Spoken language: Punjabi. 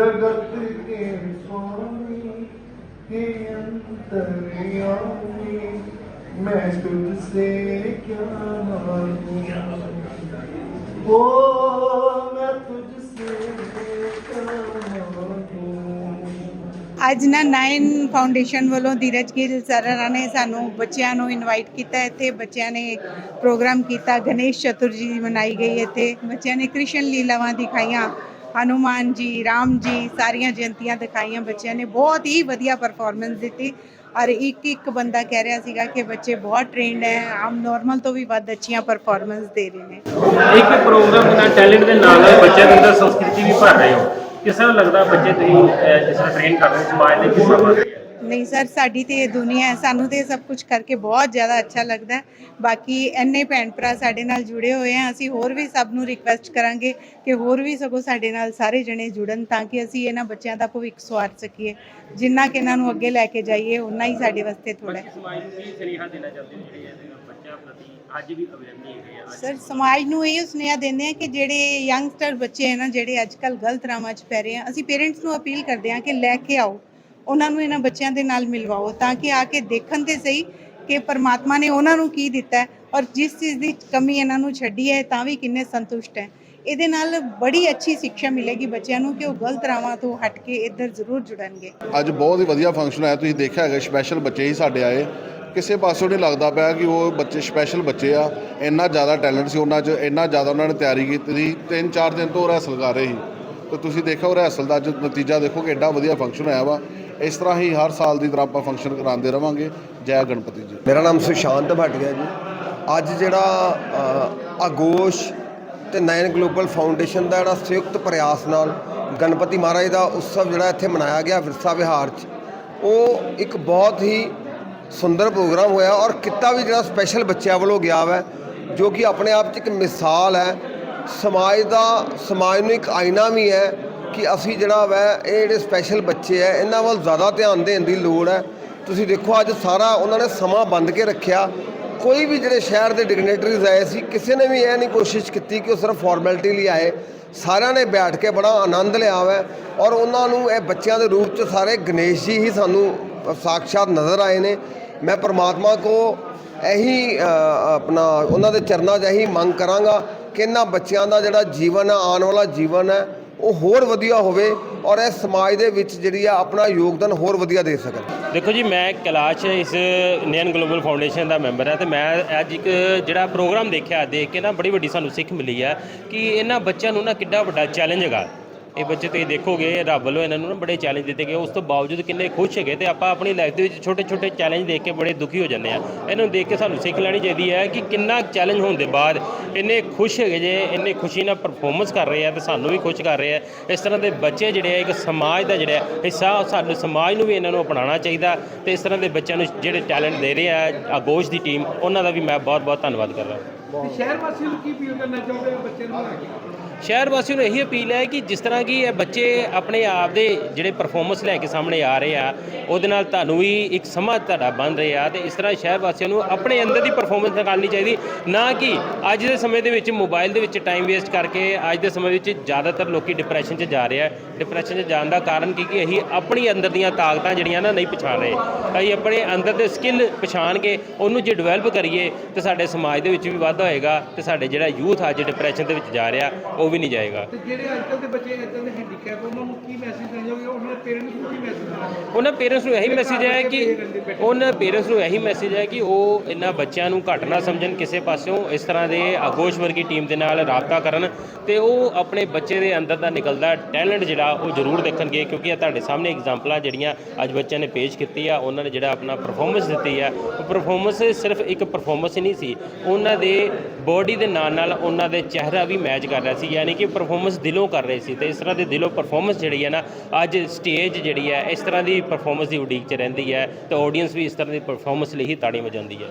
ਜਗਤ ਕੇ ਸੁਆਮੀ ਕੇ ਅੰਤਰਯਾਮੀ ਮੈਂ ਮੈਂ ਤੁਝ ਸੇ ਕਿਆ ਮਾਂਗੂ ਅੱਜ ਨਾ ਨਾਈਨ ਫਾਊਂਡੇਸ਼ਨ ਵੱਲੋਂ ਧੀਰਜ ਗਿੱਲ ਸਰ ਨੇ ਸਾਨੂੰ ਬੱਚਿਆਂ ਨੂੰ ਇਨਵਾਈਟ ਕੀਤਾ ਇੱਥੇ ਬੱਚਿਆਂ ਨੇ ਪ੍ਰੋਗਰਾਮ ਕੀਤਾ। ਗਣੇਸ਼ ਚਤੁਰਜੀ ਮਨਾਈ ਗਈ ਇੱਥੇ ਬੱਚਿਆਂ ਨੇ ਕ੍ਰਿਸ਼ਨ ਲੀਲਾਵਾਂ ਦਿਖਾਈਆਂ। ਹਨੂਮਾਨ ਜੀ, ਰਾਮ ਜੀ, ਸਾਰੀਆਂ ਜਯੰਤੀਆਂ ਦਿਖਾਈਆਂ ਬੱਚਿਆਂ ਨੇ। ਬਹੁਤ ਹੀ ਵਧੀਆ ਪਰਫਾਰਮੈਂਸ ਦਿੱਤੀ। ਔਰ ਇੱਕ ਇੱਕ ਬੰਦਾ ਕਹਿ ਰਿਹਾ ਸੀਗਾ ਕਿ ਬੱਚੇ ਬਹੁਤ ਟ੍ਰੇਨਡ ਹੈ। ਆਮ ਨਾਰਮਲ ਤੋਂ ਵੀ ਵੱਧ ਅੱਛੀਆਂ ਪਰਫਾਰਮੈਂਸ ਦੇ ਰਹੇ ਨੇ। ਇੱਕ ਪ੍ਰੋਗਰਾਮ ਦਾ ਟੈਲੈਂਟ ਦੇ ਨਾਲ ਬੱਚਿਆਂ ਦੇ ਅੰਦਰ ਸੰਸਕ੍ਰਿਤੀ ਵੀ ਭਰ ਰਹੇ ਹੋ। ਕਿਸ ਤਰ੍ਹਾਂ ਲੱਗਦਾ ਬੱਚੇ ਤੁਸੀਂ ਜਿਸ ਤਰ੍ਹਾਂ ਟ੍ਰੇਨ ਕਰ ਰਹੇ ਹੋ ਸਮਾਜ ਦੇ ਕਿਸ ਤਰ੍ਹਾਂ ਨਹੀਂ ਸਰ ਸਾਡੀ ਤੇ ਇਹ ਦੁਨੀਆ ਹੈ। ਸਾਨੂੰ ਤੇ ਇਹ ਸਭ ਕੁਝ ਕਰਕੇ ਬਹੁਤ ਜ਼ਿਆਦਾ ਅੱਛਾ ਲੱਗਦਾ ਹੈ। ਬਾਕੀ ਐਨੇ ਭੈਣ ਭਰਾ ਸਾਡੇ ਨਾਲ ਜੁੜੇ ਹੋਏ ਆ ਅਸੀਂ ਹੋਰ ਵੀ ਸਭ ਨੂੰ ਰਿਕਵੈਸਟ ਕਰਾਂਗੇ ਕਿ ਹੋਰ ਵੀ ਸਗੋਂ ਸਾਡੇ ਨਾਲ ਸਾਰੇ ਜਣੇ ਜੁੜਨ ਤਾਂ ਕਿ ਅਸੀਂ ਇਹਨਾਂ ਬੱਚਿਆਂ ਦਾ ਭਵਿੱਖ ਸਵਾਰ ਸਕੀਏ। ਜਿੰਨਾ ਕਿ ਇਹਨਾਂ ਨੂੰ ਅੱਗੇ ਲੈ ਕੇ ਜਾਈਏ ਉਨਾ ਹੀ ਸਾਡੇ ਵਾਸਤੇ ਥੋੜਾ ਹੈ। ਸਮਾਜ ਨੂੰ ਕੀ ਸੁਨੇਹਾ ਦੇਣਾ ਚਾਹੁੰਦੇ ਹੋ ਜਿਹੜੇ ਇਹਦੇ ਬੱਚਿਆਂ ਪ੍ਰਤੀ ਅੱਜ ਵੀ ਅਵੇਅਰ ਨਹੀਂ ਹੈਗੇ ਅੱਜ ਸਰ ਸਮਾਜ ਨੂੰ ਇਹ ਸੁਨੇਹਾ ਦਿੰਦੇ ਆ ਕਿ ਜਿਹੜੇ ਯੰਗਸਟਰ ਬੱਚੇ ਹੈ ਨਾ ਜਿਹੜੇ ਅੱਜ ਕੱਲ ਗਲਤ ਰਾਹਾਂ 'ਚ ਪੈ ਰਹੇ ਆ ਅਸੀਂ ਪੇਰੈਂਟਸ ਨੂੰ ਅਪੀਲ ਕਰਦੇ ਆ ਕਿ ਲੈ ਕੇ ਆਓ। ਉਹਨਾਂ ਨੂੰ ਇਹਨਾਂ ਬੱਚਿਆਂ ਦੇ ਨਾਲ ਮਿਲਵਾਓ ਤਾਂ ਕਿ ਆ ਕੇ ਦੇਖਣ ਤੇ ਸਹੀ ਕਿ ਪਰਮਾਤਮਾ ਨੇ ਉਹਨਾਂ ਨੂੰ ਕੀ ਦਿੱਤਾ ਔਰ ਜਿਸ ਚੀਜ਼ ਦੀ ਕਮੀ ਇਹਨਾਂ ਨੂੰ ਛੱਡੀ ਹੈ, ਤਾਂ ਵੀ ਕਿੰਨੇ ਸੰਤੁਸ਼ਟ ਹੈ। ਇਹਦੇ ਨਾਲ ਬੜੀ ਅੱਛੀ ਸਿੱਖਿਆ ਮਿਲੇਗੀ ਬੱਚਿਆਂ ਨੂੰ ਕਿ ਉਹ ਗਲਤ ਰਾਵਾਂ ਤੋਂ ਹਟ ਕੇ ਇੱਧਰ ਜ਼ਰੂਰ ਜੁੜਨਗੇ। ਅੱਜ ਬਹੁਤ ਹੀ ਵਧੀਆ ਫੰਕਸ਼ਨ ਆਇਆ, ਤੁਸੀਂ ਦੇਖਿਆ ਹੈਗਾ ਸਪੈਸ਼ਲ ਬੱਚੇ ਹੀ ਸਾਡੇ ਆਏ। ਕਿਸੇ ਪਾਸੋਂ ਨਹੀਂ ਲੱਗਦਾ ਪਿਆ ਕਿ ਉਹ ਬੱਚੇ ਸਪੈਸ਼ਲ ਬੱਚੇ ਆ। ਇੰਨਾ ਜ਼ਿਆਦਾ ਟੈਲੈਂਟ ਸੀ ਉਹਨਾਂ 'ਚ, ਇੰਨਾ ਜ਼ਿਆਦਾ ਉਹਨਾਂ ਨੇ ਤਿਆਰੀ ਕੀਤੀ ਸੀ ਤਿੰਨ ਚਾਰ ਦਿਨ ਤੋਂ ਉਹ ਰਿਹਰਸਲ ਕਰ ਰਹੇ ਸੀ। ਤੇ ਤੁਸੀਂ ਦੇਖੋ ਉਹ ਦਾ ਅੱਜ ਨਤੀਜਾ ਦੇਖੋ ਕਿ ਐਡਾ ਵਧੀਆ ਫੰਕਸ਼ਨ ਹੋਇਆ ਵਾ। ਇਸ ਤਰ੍ਹਾਂ ਹੀ ਹਰ ਸਾਲ ਦੀ ਤਰ੍ਹਾਂ ਆਪਾਂ ਫੰਕਸ਼ਨ ਕਰਾਉਂਦੇ ਰਵਾਂਗੇ। ਜੈ ਗਣਪਤੀ ਜੀ। ਮੇਰਾ ਨਾਮ ਸੁਸ਼ਾਂਤ ਭਾਟੀਆ ਜੀ। ਅੱਜ ਜਿਹੜਾ ਅ, ਆਗੋਸ਼ ਤੇ ਨੈਨ ਗਲੋਬਲ ਫਾਊਂਡੇਸ਼ਨ ਦਾ ਜਿਹੜਾ ਸੰਯੁਕਤ ਪ੍ਰਯਾਸ ਨਾਲ ਗਣਪਤੀ ਮਹਾਰਾਜ ਦਾ ਉਤਸਵ ਜਿਹੜਾ ਇੱਥੇ ਮਨਾਇਆ ਗਿਆ ਵਿਰਸਾ ਵਿਹਾਰ 'ਚ ਉਹ ਇੱਕ ਬਹੁਤ ਹੀ ਸੁੰਦਰ ਪ੍ਰੋਗਰਾਮ ਹੋਇਆ ਔਰ ਕਿੱਤਾ ਵੀ ਜਿਹੜਾ ਸਪੈਸ਼ਲ ਬੱਚਿਆਂ ਵੱਲੋਂ ਗਿਆ ਵਾ ਜੋ ਕਿ ਆਪਣੇ ਆਪ 'ਚ ਇੱਕ ਮਿਸਾਲ ਹੈ। ਸਮਾਜ ਦਾ, ਸਮਾਜ ਨੂੰ ਇੱਕ ਆਇਨਾ ਵੀ ਹੈ ਕਿ ਅਸੀਂ ਜਿਹੜਾ ਵੈ, ਇਹ ਜਿਹੜੇ ਸਪੈਸ਼ਲ ਬੱਚੇ ਹੈ, ਇਹਨਾਂ ਵੱਲ ਜ਼ਿਆਦਾ ਧਿਆਨ ਦੇਣ ਦੀ ਲੋੜ ਹੈ। ਤੁਸੀਂ ਦੇਖੋ, ਅੱਜ ਸਾਰਾ ਉਹਨਾਂ ਨੇ ਸਮਾਂ ਬੰਦ ਕੇ ਰੱਖਿਆ। ਕੋਈ ਵੀ ਜਿਹੜੇ ਸ਼ਹਿਰ ਦੇ ਡਿਗਨੇਟਰੀਜ਼ ਆਏ ਸੀ, ਕਿਸੇ ਨੇ ਵੀ ਇਹ ਨਹੀਂ ਕੋਸ਼ਿਸ਼ ਕੀਤੀ ਕਿ ਉਹ ਸਿਰਫ ਫਾਰਮੈਲਿਟੀ ਲਈ ਆਏ। ਸਾਰਿਆਂ ਨੇ ਬੈਠ ਕੇ ਬੜਾ ਆਨੰਦ ਲਿਆ ਵਾ ਔਰ ਉਹਨਾਂ ਨੂੰ ਇਹ ਬੱਚਿਆਂ ਦੇ ਰੂਪ 'ਚ ਸਾਰੇ ਗਣੇਸ਼ ਜੀ ਹੀ ਸਾਨੂੰ ਸਾਖਸ਼ਾਤ ਨਜ਼ਰ ਆਏ ਨੇ। ਮੈਂ ਪਰਮਾਤਮਾ ਕੋ ਇਹੀ ਆਪਣਾ ਉਹਨਾਂ ਦੇ ਚਰਨਾਂ 'ਚ ਇਹੀ ਮੰਗ ਕਰਾਂਗਾ ਕਿ ਇਹਨਾਂ ਬੱਚਿਆਂ ਦਾ ਜਿਹੜਾ ਜੀਵਨ ਹੈ ਆਉਣ ਵਾਲਾ ਜੀਵਨ ਹੈ, ਉਹ ਹੋਰ ਵਧੀਆ ਹੋਵੇ ਔਰ ਇਹ ਸਮਾਜ ਦੇ ਵਿੱਚ ਜਿਹੜੀ ਆ ਆਪਣਾ ਯੋਗਦਾਨ ਹੋਰ ਵਧੀਆ ਦੇ ਸਕਣ। ਦੇਖੋ ਜੀ, ਮੈਂ ਕੈਲਾਸ਼ ਇਸ ਇੰਡੀਅਨ ਗਲੋਬਲ ਫਾਊਂਡੇਸ਼ਨ ਦਾ ਮੈਂਬਰ ਹਾਂ ਤੇ ਮੈਂ ਅੱਜ ਇੱਕ ਜਿਹੜਾ ਪ੍ਰੋਗਰਾਮ ਦੇਖਿਆ, ਦੇਖ ਕੇ ਨਾ ਬੜੀ ਵੱਡੀ ਸਾਨੂੰ ਸਿੱਖ ਮਿਲੀ ਹੈ ਕਿ ਇਹਨਾਂ ਬੱਚਿਆਂ ਨੂੰ ਨਾ ਕਿੱਡਾ ਵੱਡਾ ਚੈਲੰਜ ਹੈਗਾ। ਇਹ ਬੱਚੇ ਤੁਸੀਂ ਦੇਖੋਗੇ, ਰੱਬ ਵੱਲੋਂ ਇਹਨਾਂ ਨੂੰ ਨਾ ਬੜੇ ਚੈਲੰਜ ਦਿੱਤੇ ਗਏ। ਉਸ ਤੋਂ ਬਾਵਜੂਦ ਕਿੰਨੇ ਖੁਸ਼ ਹੈਗੇ ਤੇ ਆਪਾਂ ਆਪਣੀ ਲਾਈਫ ਦੇ ਵਿੱਚ ਛੋਟੇ ਛੋਟੇ ਚੈਲੰਜ ਦੇਖ ਕੇ ਬੜੇ ਦੁਖੀ ਹੋ ਜਾਂਦੇ ਆ ਇਹਨਾਂ ਨੂੰ ਦੇਖ ਕੇ ਸਾਨੂੰ ਸਿੱਖ ਲੈਣੀ ਚਾਹੀਦੀ ਹੈ ਕਿ ਕਿੰਨਾ ਚੈਲੰਜ ਹੋਣ ਦੇ ਬਾਅਦ ਇੰਨੇ ਖੁਸ਼ ਹੈਗੇ ਜੇ, ਇੰਨੇ ਖੁਸ਼ੀ ਨਾਲ ਪਰਫਾਰਮੈਂਸ ਕਰ ਰਹੇ ਆ ਤੇ ਸਾਨੂੰ ਵੀ ਖੁਸ਼ ਕਰ ਰਹੇ ਆ। ਇਸ ਤਰ੍ਹਾਂ ਦੇ ਬੱਚੇ ਜਿਹੜੇ ਆ, ਇੱਕ ਸਮਾਜ ਦਾ ਜਿਹੜਾ ਹਿੱਸਾ ਸਾਡੇ ਸਮਾਜ ਨੂੰ ਵੀ ਇਹਨਾਂ ਨੂੰ ਅਪਣਾਉਣਾ ਚਾਹੀਦਾ ਤੇ ਇਸ ਤਰ੍ਹਾਂ ਦੇ ਬੱਚਿਆਂ ਨੂੰ ਜਿਹੜੇ ਟੈਲੈਂਟ ਦੇ ਰਹੇ ਆ, ਆਗੋਸ਼ ਦੀ ਟੀਮ ਉਹਨਾਂ ਦਾ ਵੀ ਮੈਂ ਬਹੁਤ ਬਹੁਤ ਧੰਨਵਾਦ ਕਰ ਰਿਹਾ ਸ਼ਹਿਰ ਵਾਸੀਆਂ ਨੂੰ ਕੀ ਅਪੀਲ ਕਰਨਾ ਚਾਹੁੰਦੇ ਹੋ ਬੱਚੇ ਨੂੰ? ਲੈ ਕੇ ਸ਼ਹਿਰ ਵਾਸੀਆਂ ਨੂੰ ਇਹੀ ਅਪੀਲ ਹੈ ਕਿ ਜਿਸ ਤਰ੍ਹਾਂ ਕਿ ਇਹ ਬੱਚੇ ਆਪਣੇ ਆਪ ਦੇ ਜਿਹੜੇ ਪਰਫਾਰਮੈਂਸ ਲੈ ਕੇ ਸਾਹਮਣੇ ਆ ਰਹੇ ਆ, ਉਹਦੇ ਨਾਲ ਤੁਹਾਨੂੰ ਵੀ ਇੱਕ ਸਮਾਂ ਤੁਹਾਡਾ ਬਣ ਰਿਹਾ ਤੇ ਇਸ ਤਰ੍ਹਾਂ ਸ਼ਹਿਰ ਵਾਸੀਆਂ ਨੂੰ ਆਪਣੇ ਅੰਦਰ ਦੀ ਪਰਫਾਰਮੈਂਸ ਨਿਕਾਲਣੀ ਚਾਹੀਦੀ, ਨਾ ਕਿ ਅੱਜ ਦੇ ਸਮੇਂ ਦੇ ਵਿੱਚ ਮੋਬਾਈਲ ਦੇ ਵਿੱਚ ਟਾਈਮ ਵੇਸਟ ਕਰਕੇ ਅੱਜ ਦੇ ਸਮੇਂ ਵਿੱਚ ਜ਼ਿਆਦਾਤਰ ਲੋਕੀ ਡਿਪਰੈਸ਼ਨ 'ਚ ਜਾ ਰਹੇ ਆ ਡਿਪਰੈਸ਼ਨ 'ਚ ਜਾਣ ਦਾ ਕਾਰਨ ਕੀ ਕਿ ਅਸੀਂ ਆਪਣੀ ਅੰਦਰ ਦੀਆਂ ਤਾਕਤਾਂ ਜਿਹੜੀਆਂ ਨਾ ਨਹੀਂ ਪਛਾਣ ਰਹੇ। ਅਸੀਂ ਆਪਣੇ ਅੰਦਰ ਦੇ ਸਕਿੱਲ ਪਛਾਣ ਕੇ ਉਹਨੂੰ ਜੇ ਡਿਵੈਲਪ ਕਰੀਏ ਤੇ ਸਾਡੇ ਸਮਾਜ ਦੇ ਵਿੱਚ ਵੀ ਵਾਧਾ ਹੋਏਗਾ ਤੇ ਸਾਡੇ ਜਿਹੜਾ ਯੂਥ ਅੱਜ ਡਿਪਰੈਸ਼ਨ ਦੇ ਵਿੱਚ ਜਾ ਰਿਹਾ ਉਹ ਵੀ ਨਹੀਂ ਜਾਏਗਾ। ਤੇ ਜਿਹੜੇ ਅੱਜ ਕੱਲ੍ਹ ਦੇ ਬੱਚੇ ਇਦਾਂ ਦੇ ਹੈਂਡੀਕੈਪ ਉਹਨਾਂ ਨੂੰ ਕੀ ਮੈਸੇਜ ਦੇਣਾ ਚਾਹੋਗੇ? ਉਹਨਾਂ ਦੇ ਪੇਰੈਂਟਸ ਨੂੰ ਕੀ ਮੈਸੇਜ ਦੇਣਾ? ਉਹਨਾਂ ਪੇਰੈਂਟਸ ਨੂੰ ਇਹੀ ਮੈਸੇਜ ਹੈ ਕਿ ਉਹਨਾਂ ਪੇਰੈਂਟਸ ਨੂੰ ਇਹੀ ਮੈਸੇਜ ਹੈ ਕਿ ਉਹ ਇਹਨਾਂ ਬੱਚਿਆਂ ਨੂੰ ਘੱਟ ਨਾ ਸਮਝਣ ਕਿਸੇ ਪਾਸਿਓਂ ਇਸ ਤਰ੍ਹਾਂ ਦੇ ਆਗੋਸ਼ ਵਰਗੀ ਟੀਮ ਦੇ ਨਾਲ ਰਾਬਤਾ ਕਰਨ ਤੇ ਉਹ ਆਪਣੇ ਬੱਚੇ ਦੇ ਅੰਦਰ ਦਾ ਨਿਕਲਦਾ ਟੈਲੈਂਟ ਜਿਹੜਾ ਉਹ ਜ਼ਰੂਰ ਦੇਖਣਗੇ ਕਿਉਂਕਿ ਇਹ ਤੁਹਾਡੇ ਸਾਹਮਣੇ ਐਗਜ਼ਾਮਪਲਾਂ ਜਿਹੜੀਆਂ ਅੱਜ ਬੱਚਿਆਂ ਨੇ ਪੇਸ਼ ਕੀਤੀ ਆ। ਉਹਨਾਂ ਨੇ ਜਿਹੜਾ ਆਪਣਾ ਪਰਫਾਰਮੈਂਸ ਦਿੱਤੀ ਆ। ਉਹ ਪਰਫਾਰਮੈਂਸ ਸਿਰਫ ਇੱਕ ਪਰਫਾਰਮੈਂਸ ਹੀ ਨਹੀਂ ਸੀ। ਉਹਨਾਂ ਦੇ ਬੋਡੀ ਦੇ ਨਾਲ ਨਾਲ ਉਹਨਾਂ ਦੇ ਚਿਹਰਾ ਵੀ ਮੈਚ ਕਰ ਰਿਹਾ ਸੀ, ਯਾਨੀ ਕਿ ਪਰਫਾਰਮੈਂਸ ਦਿਲੋਂ ਕਰ ਰਹੇ ਸੀ ਤੇ ਇਸ ਤਰ੍ਹਾਂ ਦੇ ਦਿਲੋਂ ਪਰਫਾਰਮੈਂਸ ਜਿਹੜੀ ਹੈ ਨਾ, ਅੱਜ ਸਟੇਜ ਜਿਹੜੀ ਹੈ, ਇਸ ਤਰ੍ਹਾਂ ਦੀ ਪਰਫਾਰਮੈਂਸ ਦੀ ਉਡੀਕ 'ਚ ਰਹਿੰਦੀ ਹੈ ਤੇ ਆਡੀਅנס ਵੀ ਇਸ ਤਰ੍ਹਾਂ ਦੀ ਪਰਫਾਰਮੈਂਸ ਲਈ ਹੀ ਤਾੜੀ ਵਜਾਉਂਦੀ ਹੈ।